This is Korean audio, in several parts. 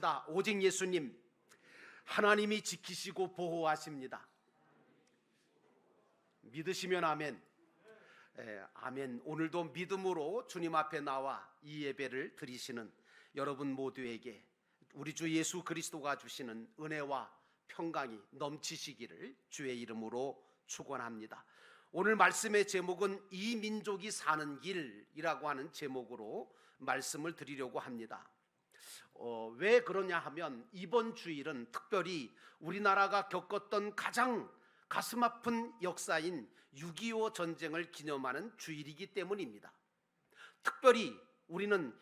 따라합시다. 오직 예수님 하나님이 지키시고 보호하십니다. 믿으시면 아멘. 예, 아멘. 오늘도 믿음으로 주님 앞에 나와 이 예배를 드리시는 여러분 모두에게 우리 주 예수 그리스도가 주시는 은혜와 평강이 넘치시기를 주의 이름으로 축원합니다. 오늘 말씀의 제목은 이 민족이 사는 길이라고 하는 제목으로 말씀을 드리려고 합니다. 어, 왜 그러냐 하면 이번 주일은 특별히 우리나라가 겪었던 가장 가슴 아픈 역사인 6.25 전쟁을 기념하는 주일이기 때문입니다. 특별히 우리는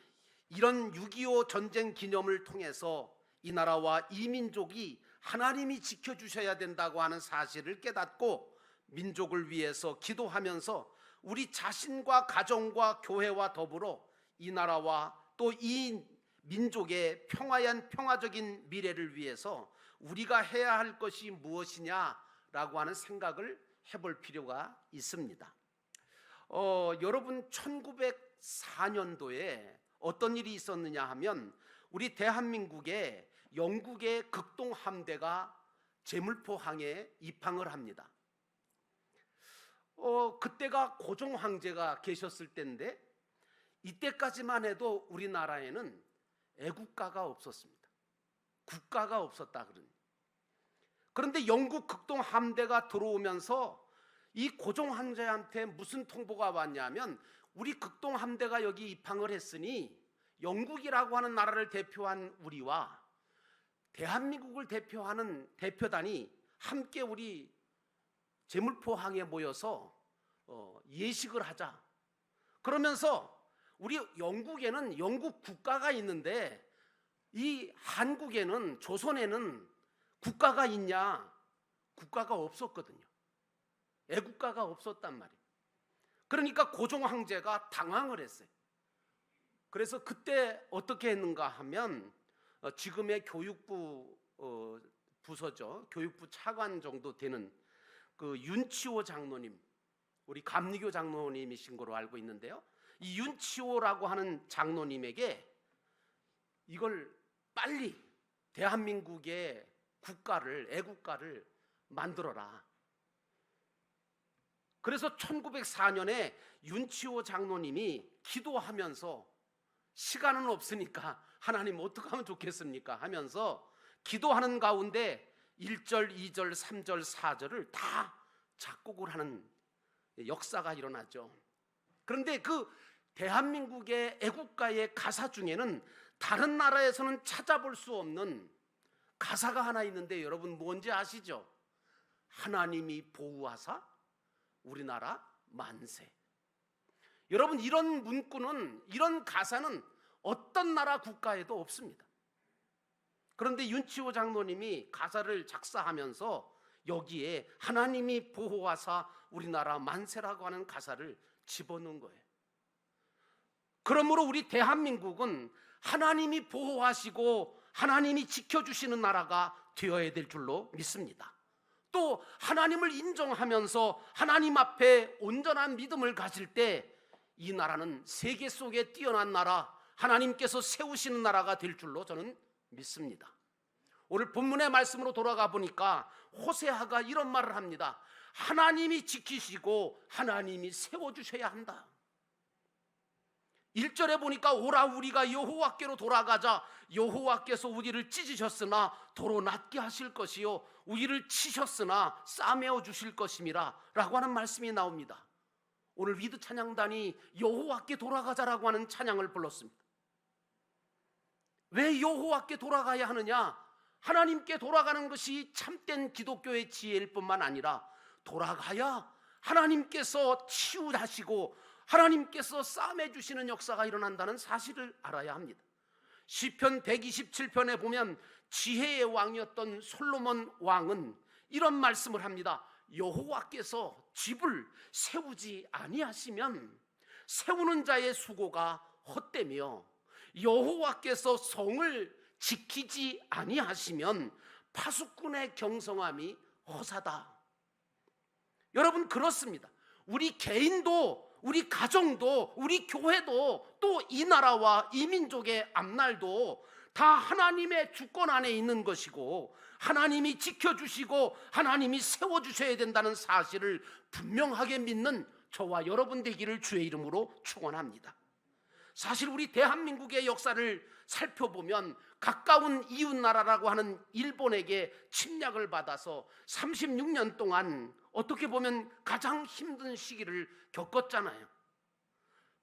이런 6.25 전쟁 기념을 통해서 이 나라와 이 민족이 하나님이 지켜주셔야 된다고 하는 사실을 깨닫고 민족을 위해서 기도하면서 우리 자신과 가정과 교회와 더불어 이 나라와 또 이 민족의 평화한 평화적인 미래를 위해서 우리가 해야 할 것이 무엇이냐라고 하는 생각을 해볼 필요가 있습니다. 어, 여러분 1904년도에 어떤 일이 있었느냐 하면 우리 대한민국에 영국의 극동 함대가 제물포항에 입항을 합니다. 어, 그때가 고종 황제가 계셨을 때인데 이때까지만 해도 우리나라에는 애국가가 없었습니다. 국가가 없었다 그러니. 그런데 영국 극동 함대가 들어오면서 이 고종 황제한테 무슨 통보가 왔냐면 우리 극동 함대가 여기 입항을 했으니 영국이라고 하는 나라를 대표한 우리와 대한민국을 대표하는 대표단이 함께 우리 제물포항에 모여서 어, 예식을 하자. 그러면서 우리 영국에는 영국 국가가 있는데 이 한국에는 조선에는 국가가 있냐? 국가가 없었거든요. 애국가가 없었단 말이에요. 그러니까 고종 황제가 당황을 했어요. 그래서 그때 어떻게 했는가 하면 어, 지금의 교육부 어, 부서죠. 교육부 차관 정도 되는 그 윤치호 장로님, 우리 감리교 장로님이신 거로 알고 있는데요. 이 윤치호라고 하는 장로님에게 이걸 빨리 대한민국의 국가를 애국가를 만들어라. 그래서 1904년에 윤치호 장로님이 기도하면서 시간은 없으니까 하나님 어떻게 하면 좋겠습니까? 하면서 기도하는 가운데 1절, 2절, 3절, 4절을 다 작곡을 하는 역사가 일어났죠. 그런데 그 대한민국의 애국가의 가사 중에는 다른 나라에서는 찾아볼 수 없는 가사가 하나 있는데 여러분 뭔지 아시죠? 하나님이 보호하사 우리나라 만세. 여러분 이런 문구는 이런 가사는 어떤 나라 국가에도 없습니다. 그런데 윤치호 장로님이 가사를 작사하면서 여기에 하나님이 보호하사 우리나라 만세라고 하는 가사를 집어넣은 거예요. 그러므로 우리 대한민국은 하나님이 보호하시고 하나님이 지켜주시는 나라가 되어야 될 줄로 믿습니다. 또 하나님을 인정하면서 하나님 앞에 온전한 믿음을 가질 때 이 나라는 세계 속에 뛰어난 나라, 하나님께서 세우시는 나라가 될 줄로 저는 믿습니다. 오늘 본문의 말씀으로 돌아가 보니까 호세아가 이런 말을 합니다. 하나님이 지키시고 하나님이 세워 주셔야 한다. 1절에 보니까 오라 우리가 여호와께로 돌아가자 여호와께서 우리를 찢으셨으나 도로 낫게 하실 것이요 우리를 치셨으나 싸매어 주실 것임이라 라고 하는 말씀이 나옵니다. 오늘 위드 찬양단이 여호와께 돌아가자라고 하는 찬양을 불렀습니다. 왜 여호와께 돌아가야 하느냐? 하나님께 돌아가는 것이 참된 기독교의 지혜일 뿐만 아니라 돌아가야 하나님께서 치유하시고 하나님께서 싸매 주시는 역사가 일어난다는 사실을 알아야 합니다. 시편 127편에 보면 지혜의 왕이었던 솔로몬 왕은 이런 말씀을 합니다. 여호와께서 집을 세우지 아니하시면 세우는 자의 수고가 헛되며 여호와께서 성을 지키지 아니하시면 파수꾼의 경성함이 허사다. 여러분 그렇습니다. 우리 개인도 우리 가정도 우리 교회도 또 이 나라와 이 민족의 앞날도 다 하나님의 주권 안에 있는 것이고 하나님이 지켜주시고 하나님이 세워주셔야 된다는 사실을 분명하게 믿는 저와 여러분 되기를 주의 이름으로 축원합니다. 사실 우리 대한민국의 역사를 살펴보면 가까운 이웃 나라라고 하는 일본에게 침략을 받아서 36년 동안 어떻게 보면 가장 힘든 시기를 겪었잖아요.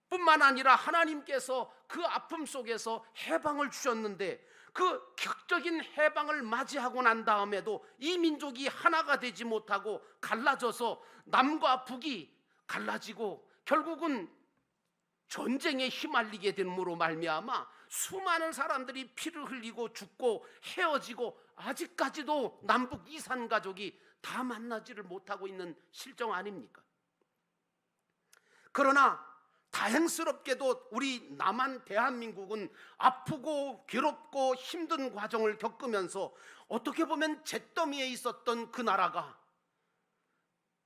뿐만 아니라 하나님께서 그 아픔 속에서 해방을 주셨는데 그 격적인 해방을 맞이하고 난 다음에도 이 민족이 하나가 되지 못하고 갈라져서 남과 북이 갈라지고 결국은 전쟁에 휘말리게 됨으로 말미암아 수많은 사람들이 피를 흘리고 죽고 헤어지고 아직까지도 남북 이산 가족이 다 만나지를 못하고 있는 실정 아닙니까? 그러나 다행스럽게도 우리 남한 대한민국은 아프고 괴롭고 힘든 과정을 겪으면서 어떻게 보면 잿더미에 있었던 그 나라가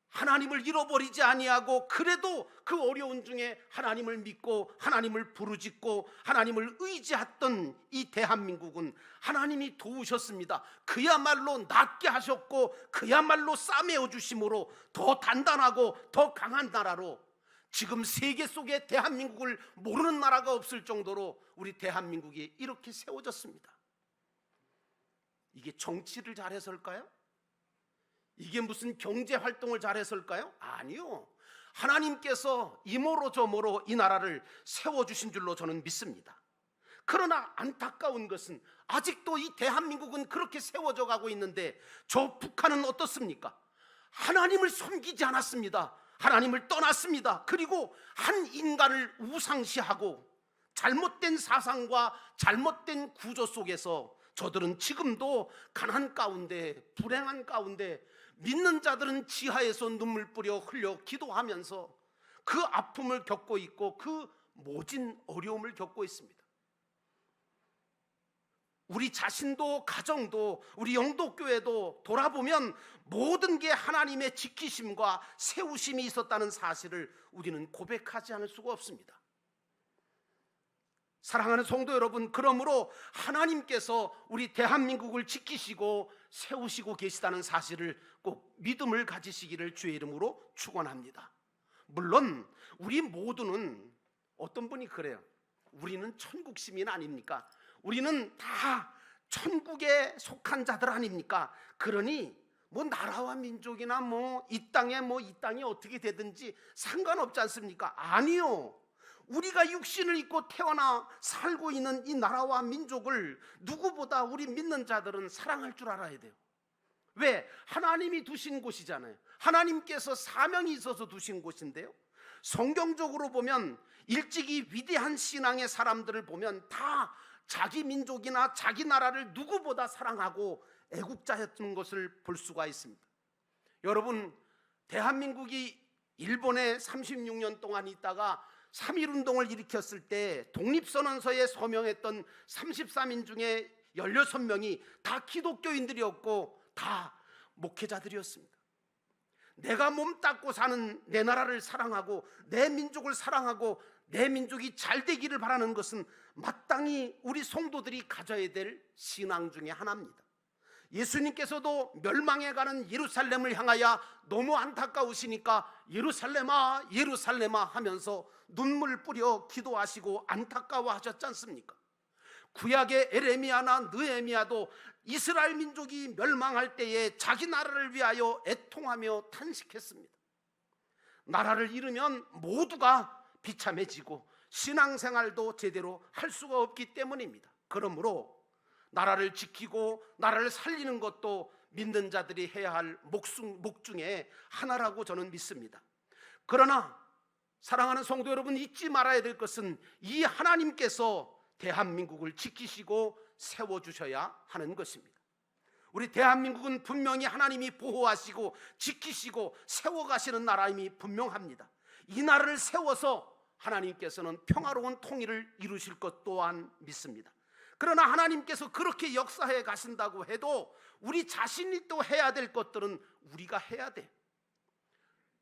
하나님을 잃어버리지 아니하고 그래도 그 어려운 중에 하나님을 믿고 하나님을 부르짖고 하나님을 의지했던 이 대한민국은 하나님이 도우셨습니다. 그야말로 낫게 하셨고 그야말로 싸매어 주심으로 더 단단하고 더 강한 나라로 지금 세계 속에 대한민국을 모르는 나라가 없을 정도로 우리 대한민국이 이렇게 세워졌습니다. 이게 정치를 잘해서일까요? 이게 무슨 경제 활동을 잘해서일까요? 아니요. 하나님께서 이모로 저모로 이 나라를 세워주신 줄로 저는 믿습니다. 그러나 안타까운 것은 아직도 이 대한민국은 그렇게 세워져 가고 있는데 저 북한은 어떻습니까? 하나님을 섬기지 않았습니다. 하나님을 떠났습니다. 그리고 한 인간을 우상시하고 잘못된 사상과 잘못된 구조 속에서 저들은 지금도 가난 가운데 불행한 가운데 믿는 자들은 지하에서 눈물 뿌려 흘려 기도하면서 그 아픔을 겪고 있고 그 모진 어려움을 겪고 있습니다. 우리 자신도 가정도 우리 영도교회도 돌아보면 모든 게 하나님의 지키심과 세우심이 있었다는 사실을 우리는 고백하지 않을 수가 없습니다. 사랑하는 성도 여러분, 그러므로 하나님께서 우리 대한민국을 지키시고 세우시고 계시다는 사실을 꼭 믿음을 가지시기를 주의 이름으로 축원합니다. 물론 우리 모두는 어떤 분이 그래요. 우리는 천국 시민 아닙니까? 우리는 다 천국에 속한 자들 아닙니까? 그러니 뭐 나라와 민족이나 뭐 이 땅에 뭐 이 땅이 어떻게 되든지 상관없지 않습니까? 아니요. 우리가 육신을 입고 태어나 살고 있는 이 나라와 민족을 누구보다 우리 믿는 자들은 사랑할 줄 알아야 돼요. 왜? 하나님이 두신 곳이잖아요. 하나님께서 사명이 있어서 두신 곳인데요. 성경적으로 보면 일찍이 위대한 신앙의 사람들을 보면 다 자기 민족이나 자기 나라를 누구보다 사랑하고 애국자였던 것을 볼 수가 있습니다. 여러분, 대한민국이 일본에 36년 동안 있다가 3.1 운동을 일으켰을 때 독립선언서에 서명했던 33인 중에 16명이 다 기독교인들이었고 다 목회자들이었습니다. 내가 몸 닦고 사는 내 나라를 사랑하고 내 민족을 사랑하고 내 민족이 잘 되기를 바라는 것은 마땅히 우리 성도들이 가져야 될 신앙 중에 하나입니다. 예수님께서도 멸망해 가는 예루살렘을 향하여 너무 안타까우시니까 예루살렘아 예루살렘아 하면서 눈물 뿌려 기도하시고 안타까워하셨지 않습니까? 구약의 에레미야나 느헤미야도 이스라엘 민족이 멸망할 때에 자기 나라를 위하여 애통하며 탄식했습니다. 나라를 잃으면 모두가 비참해지고 신앙생활도 제대로 할 수가 없기 때문입니다. 그러므로 나라를 지키고 나라를 살리는 것도 믿는 자들이 해야 할 목숨, 목 중에 하나라고 저는 믿습니다. 그러나 사랑하는 성도 여러분 잊지 말아야 될 것은 이 하나님께서 대한민국을 지키시고 세워 주셔야 하는 것입니다. 우리 대한민국은 분명히 하나님이 보호하시고 지키시고 세워 가시는 나라임이 분명합니다. 이 나라를 세워서 하나님께서는 평화로운 통일을 이루실 것 또한 믿습니다. 그러나 하나님께서 그렇게 역사해 가신다고 해도 우리 자신이 또 해야 될 것들은 우리가 해야 돼.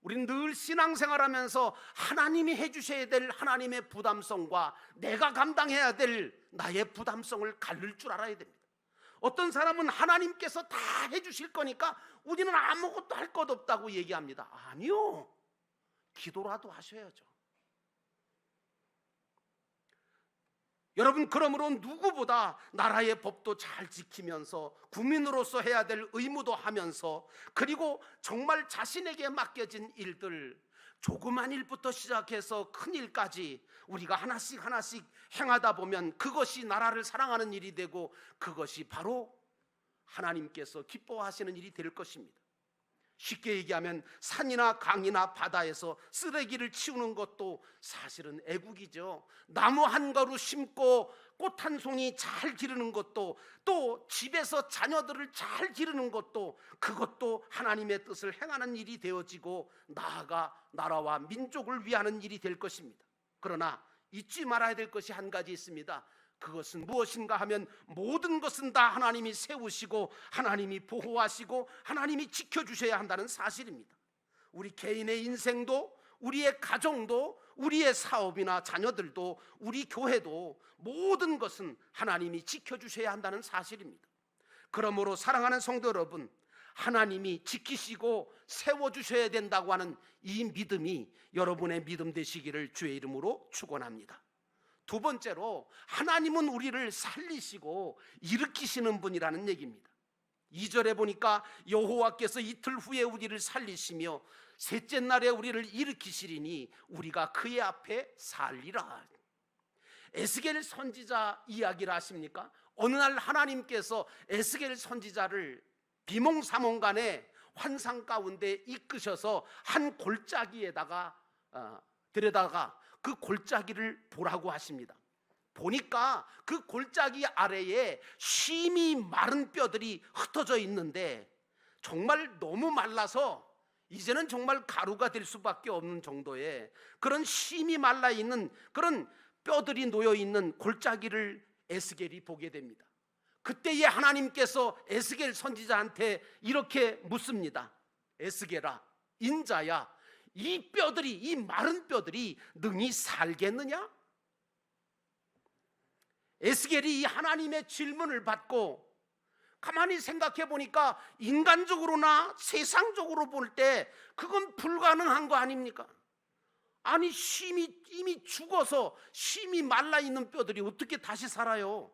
우리는 늘 신앙생활 하면서 하나님이 해주셔야 될 하나님의 부담성과 내가 감당해야 될 나의 부담성을 가를 줄 알아야 됩니다. 어떤 사람은 하나님께서 다 해주실 거니까 우리는 아무것도 할 것 없다고 얘기합니다. 아니요. 기도라도 하셔야죠. 여러분 그러므로 누구보다 나라의 법도 잘 지키면서 국민으로서 해야 될 의무도 하면서 그리고 정말 자신에게 맡겨진 일들 조그만 일부터 시작해서 큰 일까지 우리가 하나씩 하나씩 행하다 보면 그것이 나라를 사랑하는 일이 되고 그것이 바로 하나님께서 기뻐하시는 일이 될 것입니다. 쉽게 얘기하면 산이나 강이나 바다에서 쓰레기를 치우는 것도 사실은 애국이죠. 나무 한 그루 심고 꽃 한 송이 잘 기르는 것도 또 집에서 자녀들을 잘 기르는 것도 그것도 하나님의 뜻을 행하는 일이 되어지고 나아가 나라와 민족을 위하는 일이 될 것입니다. 그러나 잊지 말아야 될 것이 한 가지 있습니다. 그것은 무엇인가 하면 모든 것은 다 하나님이 세우시고 하나님이 보호하시고 하나님이 지켜주셔야 한다는 사실입니다. 우리 개인의 인생도 우리의 가정도 우리의 사업이나 자녀들도 우리 교회도 모든 것은 하나님이 지켜주셔야 한다는 사실입니다. 그러므로 사랑하는 성도 여러분, 하나님이 지키시고 세워주셔야 된다고 하는 이 믿음이 여러분의 믿음 되시기를 주의 이름으로 축원합니다. 두 번째로 하나님은 우리를 살리시고 일으키시는 분이라는 얘기입니다. 2절에 보니까 여호와께서 이틀 후에 우리를 살리시며 셋째 날에 우리를 일으키시리니 우리가 그의 앞에 살리라. 에스겔 선지자 이야기를 아십니까? 어느 날 하나님께서 에스겔 선지자를 비몽사몽간에 환상 가운데 이끄셔서 한 골짜기에다가 어, 들여다가 그 골짜기를 보라고 하십니다. 보니까 그 골짜기 아래에 심이 마른 뼈들이 흩어져 있는데 정말 너무 말라서 이제는 정말 가루가 될 수밖에 없는 정도의 그런 심이 말라 있는 그런 뼈들이 놓여 있는 골짜기를 에스겔이 보게 됩니다. 그때에 하나님께서 에스겔 선지자한테 이렇게 묻습니다. 에스겔아, 인자야, 이 뼈들이 이 마른 뼈들이 능히 살겠느냐? 에스겔이 이 하나님의 질문을 받고 가만히 생각해 보니까 인간적으로나 세상적으로 볼 때 그건 불가능한 거 아닙니까? 아니 심이 이미 죽어서 심이 말라 있는 뼈들이 어떻게 다시 살아요?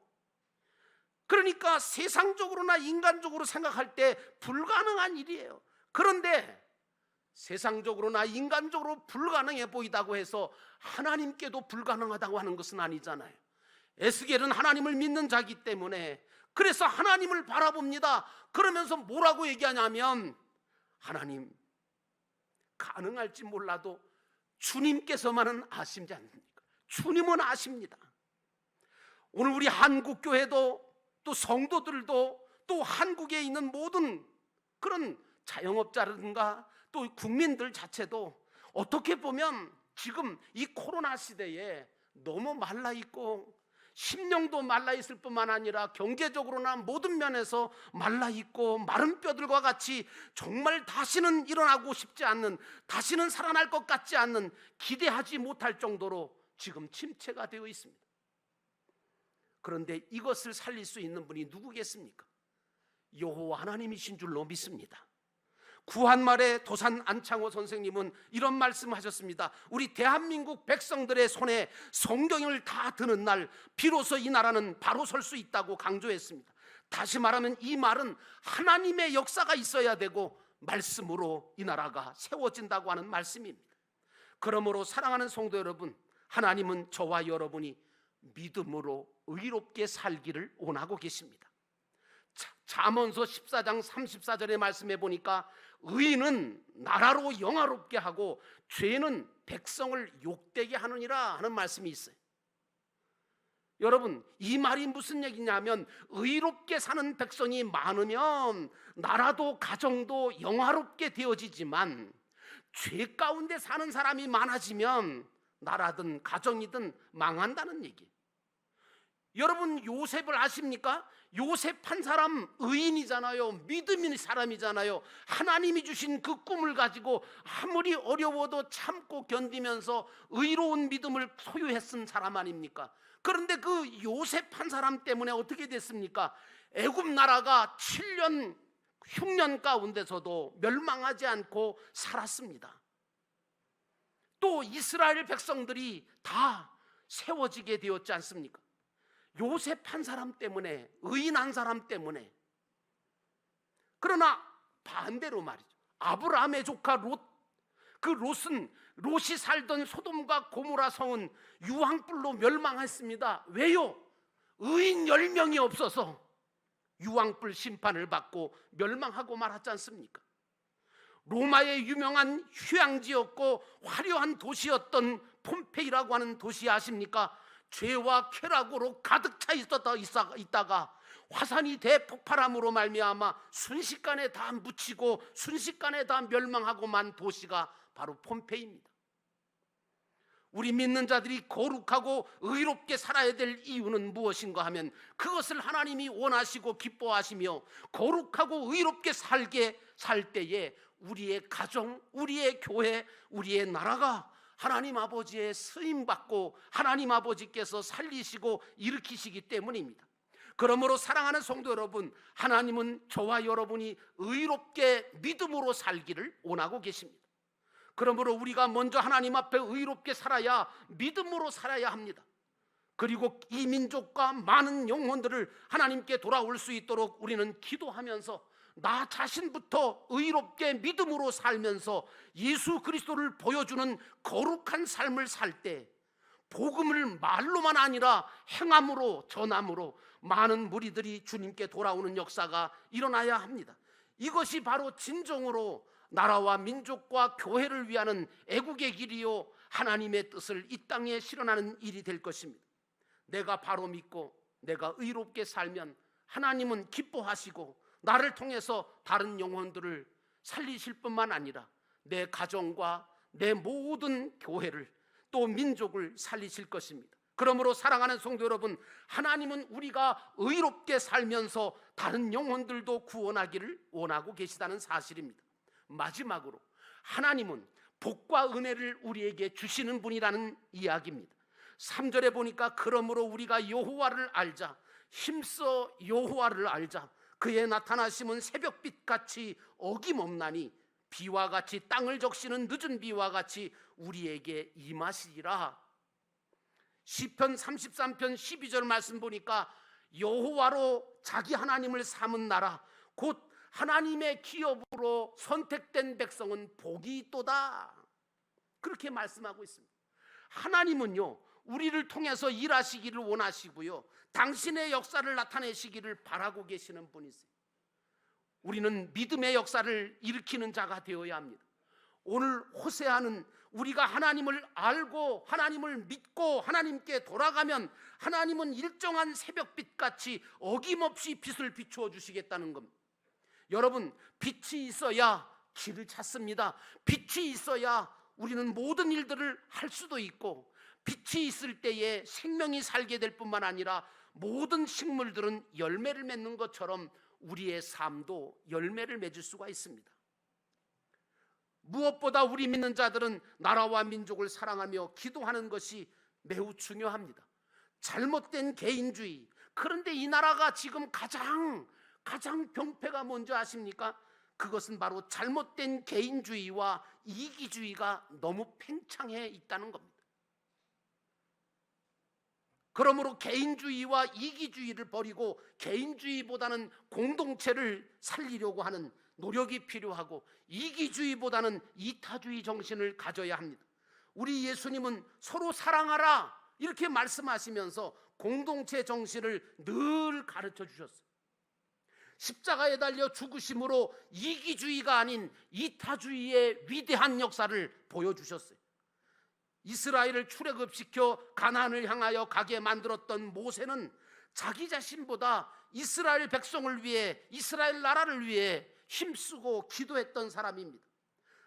그러니까 세상적으로나 인간적으로 생각할 때 불가능한 일이에요. 그런데 세상적으로나 인간적으로 불가능해 보이다고 해서 하나님께도 불가능하다고 하는 것은 아니잖아요. 에스겔은 하나님을 믿는 자기 때문에 그래서 하나님을 바라봅니다. 그러면서 뭐라고 얘기하냐면 하나님 가능할지 몰라도 주님께서만은 아시지 않습니까? 주님은 아십니다. 오늘 우리 한국 교회도 또 성도들도 또 한국에 있는 모든 그런 자영업자라든가 또 국민들 자체도 어떻게 보면 지금 이 코로나 시대에 너무 말라 있고 심령도 말라 있을 뿐만 아니라 경제적으로나 모든 면에서 말라 있고 마른 뼈들과 같이 정말 다시는 일어나고 싶지 않는 다시는 살아날 것 같지 않는 기대하지 못할 정도로 지금 침체가 되어 있습니다. 그런데 이것을 살릴 수 있는 분이 누구겠습니까? 여호와 하나님이신 줄로 믿습니다. 구한말의 도산 안창호 선생님은 이런 말씀하셨습니다. 우리 대한민국 백성들의 손에 성경을 다 드는 날 비로소 이 나라는 바로 설 수 있다고 강조했습니다. 다시 말하면 이 말은 하나님의 역사가 있어야 되고 말씀으로 이 나라가 세워진다고 하는 말씀입니다. 그러므로 사랑하는 성도 여러분, 하나님은 저와 여러분이 믿음으로 의롭게 살기를 원하고 계십니다. 자, 잠언서 14장 34절의 말씀해 보니까 의인은 나라로 영화롭게 하고 죄는 백성을 욕되게 하느니라 하는 말씀이 있어요. 여러분, 이 말이 무슨 얘기냐면 의롭게 사는 백성이 많으면 나라도 가정도 영화롭게 되어지지만 죄 가운데 사는 사람이 많아지면 나라든 가정이든 망한다는 얘기. 여러분 요셉을 아십니까? 요셉 한 사람 의인이잖아요. 믿음인 사람이잖아요. 하나님이 주신 그 꿈을 가지고 아무리 어려워도 참고 견디면서 의로운 믿음을 소유했은 사람 아닙니까? 그런데 그 요셉 한 사람 때문에 어떻게 됐습니까? 애굽 나라가 7년 흉년 가운데서도 멸망하지 않고 살았습니다. 또 이스라엘 백성들이 다 세워지게 되었지 않습니까? 요셉 한 사람 때문에 의인 한 사람 때문에 그러나 반대로 말이죠. 아브라함의 조카 롯, 그 롯은 롯이 살던 소돔과 고모라 성은 유황불로 멸망했습니다. 왜요? 의인 10명이 없어서 유황불 심판을 받고 멸망하고 말았지 않습니까? 로마의 유명한 휴양지였고 화려한 도시였던 폼페이라고 하는 도시 아십니까? 죄와 쾌락으로 가득 차 있었다 있다가 화산이 대폭발함으로 말미암아 순식간에 다 묻히고 순식간에 다 멸망하고 만 도시가 바로 폼페이입니다. 우리 믿는 자들이 거룩하고 의롭게 살아야 될 이유는 무엇인가 하면 그것을 하나님이 원하시고 기뻐하시며 거룩하고 의롭게 살게 살 때에 우리의 가정, 우리의 교회, 우리의 나라가 하나님 아버지의 쓰임 받고 하나님 아버지께서 살리시고 일으키시기 때문입니다. 그러므로 사랑하는 성도 여러분, 하나님은 저와 여러분이 의롭게 믿음으로 살기를 원하고 계십니다. 그러므로 우리가 먼저 하나님 앞에 의롭게 살아야 믿음으로 살아야 합니다. 그리고 이 민족과 많은 영혼들을 하나님께 돌아올 수 있도록 우리는 기도하면서 나 자신부터 의롭게 믿음으로 살면서 예수 그리스도를 보여주는 거룩한 삶을 살 때 복음을 말로만 아니라 행함으로 전함으로 많은 무리들이 주님께 돌아오는 역사가 일어나야 합니다. 이것이 바로 진정으로 나라와 민족과 교회를 위하는 애국의 길이요 하나님의 뜻을 이 땅에 실현하는 일이 될 것입니다. 내가 바로 믿고 내가 의롭게 살면 하나님은 기뻐하시고 나를 통해서 다른 영혼들을 살리실 뿐만 아니라 내 가정과 내 모든 교회를 또 민족을 살리실 것입니다. 그러므로 사랑하는 성도 여러분, 하나님은 우리가 의롭게 살면서 다른 영혼들도 구원하기를 원하고 계시다는 사실입니다. 마지막으로 하나님은 복과 은혜를 우리에게 주시는 분이라는 이야기입니다. 3절에 보니까 그러므로 우리가 여호와를 알자 힘써 여호와를 알자 그의 나타나심은 새벽빛 같이 어김없나니 비와 같이 땅을 적시는 늦은 비와 같이 우리에게 임하시리라. 시편 33편 12절 말씀 보니까 여호와로 자기 하나님을 삼은 나라 곧 하나님의 기업으로 선택된 백성은 복이 있도다. 그렇게 말씀하고 있습니다. 하나님은요, 우리를 통해서 일하시기를 원하시고요, 당신의 역사를 나타내시기를 바라고 계시는 분이세요. 우리는 믿음의 역사를 일으키는 자가 되어야 합니다. 오늘 호세아는 우리가 하나님을 알고 하나님을 믿고 하나님께 돌아가면 하나님은 일정한 새벽빛 같이 어김없이 빛을 비추어 주시겠다는 겁니다. 여러분, 빛이 있어야 길을 찾습니다. 빛이 있어야 우리는 모든 일들을 할 수도 있고 빛이 있을 때에 생명이 살게 될 뿐만 아니라 모든 식물들은 열매를 맺는 것처럼 우리의 삶도 열매를 맺을 수가 있습니다. 무엇보다 우리 믿는 자들은 나라와 민족을 사랑하며 기도하는 것이 매우 중요합니다. 잘못된 개인주의. 그런데 이 나라가 지금 가장 가장 병폐가 뭔지 아십니까? 그것은 바로 잘못된 개인주의와 이기주의가 너무 팽창해 있다는 겁니다. 그러므로 개인주의와 이기주의를 버리고 개인주의보다는 공동체를 살리려고 하는 노력이 필요하고 이기주의보다는 이타주의 정신을 가져야 합니다. 우리 예수님은 서로 사랑하라 이렇게 말씀하시면서 공동체 정신을 늘 가르쳐 주셨어요. 십자가에 달려 죽으심으로 이기주의가 아닌 이타주의의 위대한 역사를 보여주셨어요. 이스라엘을 출애굽시켜 가나안을 향하여 가게 만들었던 모세는 자기 자신보다 이스라엘 백성을 위해 이스라엘 나라를 위해 힘쓰고 기도했던 사람입니다.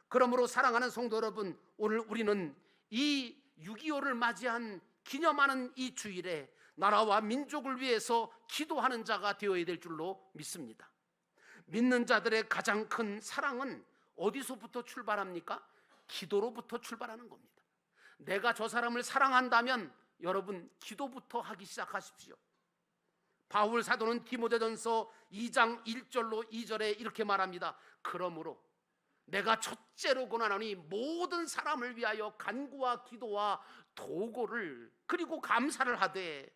그러므로 사랑하는 성도 여러분, 오늘 우리는 이 6.25를 맞이한 기념하는 이 주일에 나라와 민족을 위해서 기도하는 자가 되어야 될 줄로 믿습니다. 믿는 자들의 가장 큰 사랑은 어디서부터 출발합니까? 기도로부터 출발하는 겁니다. 내가 저 사람을 사랑한다면 여러분 기도부터 하기 시작하십시오. 바울 사도는 디모데전서 2장 1절로 2절에 이렇게 말합니다. 그러므로 내가 첫째로 고난하니 모든 사람을 위하여 간구와 기도와 도고를 그리고 감사를 하되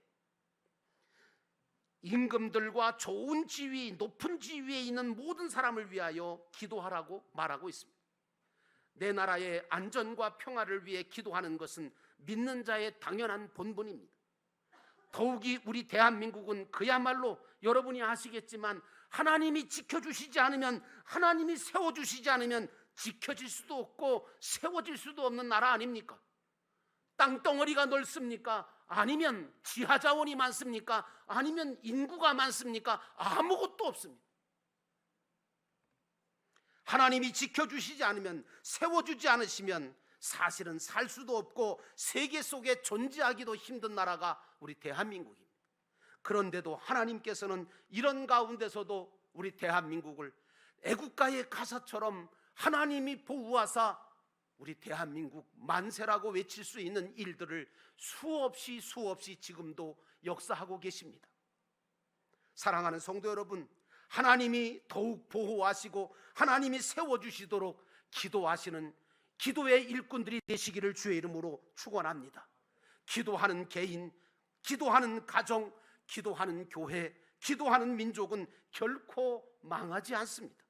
임금들과 좋은 지위, 높은 지위에 있는 모든 사람을 위하여 기도하라고 말하고 있습니다. 내 나라의 안전과 평화를 위해 기도하는 것은 믿는 자의 당연한 본분입니다. 더욱이 우리 대한민국은 그야말로 여러분이 아시겠지만 하나님이 지켜주시지 않으면 하나님이 세워주시지 않으면 지켜질 수도 없고 세워질 수도 없는 나라 아닙니까? 땅덩어리가 넓습니까? 아니면 지하 자원이 많습니까? 아니면 인구가 많습니까? 아무것도 없습니다. 하나님이 지켜주시지 않으면 세워주지 않으시면 사실은 살 수도 없고 세계 속에 존재하기도 힘든 나라가 우리 대한민국입니다. 그런데도 하나님께서는 이런 가운데서도 우리 대한민국을 애국가의 가사처럼 하나님이 보호하사 우리 대한민국 만세라고 외칠 수 있는 일들을 수없이 수없이 지금도 역사하고 계십니다. 사랑하는 성도 여러분, 하나님이 더욱 보호하시고 하나님이 세워주시도록 기도하시는 기도의 일꾼들이 되시기를 주의 이름으로 축원합니다. 기도하는 개인, 기도하는 가정, 기도하는 교회, 기도하는 민족은 결코 망하지 않습니다.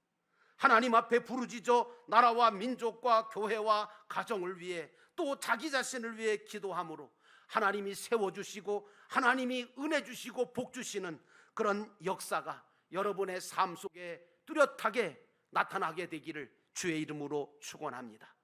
하나님 앞에 부르짖어 나라와 민족과 교회와 가정을 위해 또 자기 자신을 위해 기도함으로 하나님이 세워주시고 하나님이 은혜 주시고 복 주시는 그런 역사가 여러분의 삶 속에 뚜렷하게 나타나게 되기를 주의 이름으로 축원합니다.